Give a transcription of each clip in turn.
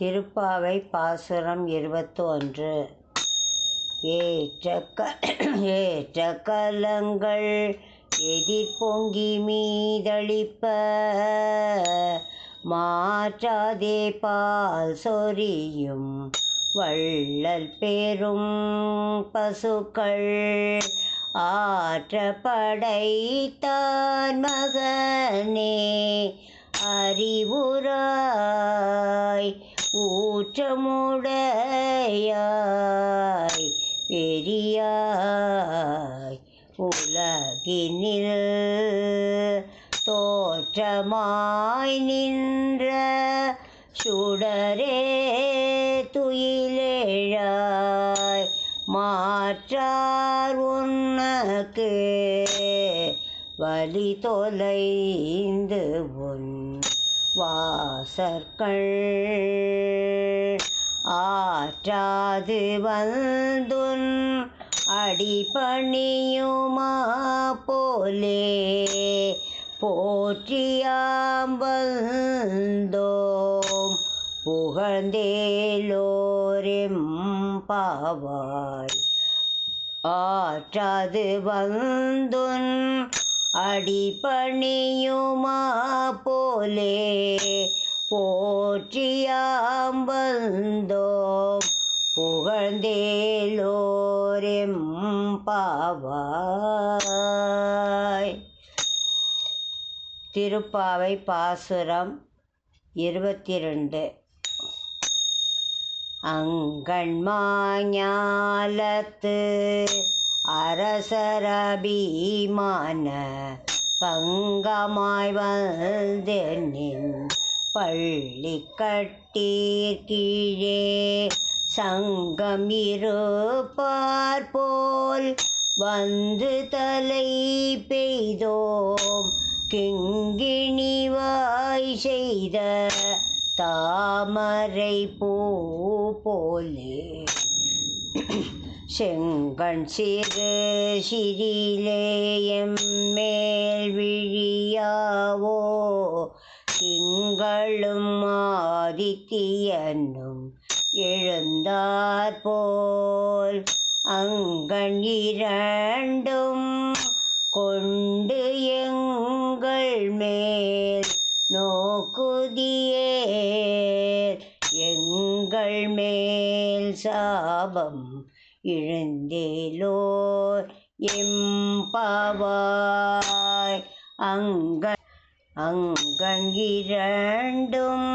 திருப்பாவை பாசுரம் இருபத்தொன்று. ஏற்ற க ஏற்ற கலங்கள் எதிர்பொங்கி மீதளிப்ப மாற்றாதே பால் சொரியும் வள்ளல் பெரும் பசுக்கள். ஆற்ற படைத்தான் மகனே அறிவுரா ஊற்றமுடையாய் பெரியாய் உலகினில் தோற்றமாய் நின்ற சுடரே துயிலேழாய் மாற்றார் உனக்கு வழி தொலைந்து உன் வாசற்கள் ஆற்றாது வந்துன் அடிபணியுமா போலே போற்றியாம் வந்தோம் புகழ்ந்தேலோரெம் பாவாய். ஆற்றாது வந்துன் அடிபணியுமா போலே? போற்றியாம் வந்தோம் புகழ்ந்தேலோரெம் பாவாய். திருப்பாவை பாசுரம் இருபத்தி ரெண்டு அங்கண்மாஞாலத்து அரசரபிமான பங்கமாய் வந்தென்னின் பள்ளி கட்டீர் கீழே சங்கம் இருப்பார் போல் வந்து தலை பெய்தோம். கிங்கிணிவாய் செய்த தாமரை பூ போலே. செங்கண் சிறு சிறிலேயம் மேல் விழியாவோ? திங்களும் ஆதித்தியனும் எழுந்தார் போல் அங்கண் இரண்டும் கொண்டு எங்கள் மேல் நோக்குதியே எங்கள் மேல் சாபம் இழந்தேலோர் எம்பாவாய். அங்க அங்கண் இரண்டும்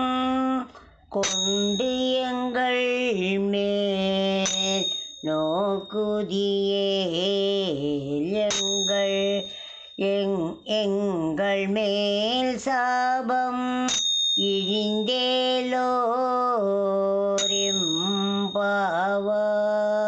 கொண்டு எங்கள் மேல் நோக்குதியே எங்கள் எங் எங்கள் மேல் சாபம் இழிந்தேலோரிம்பாவாய்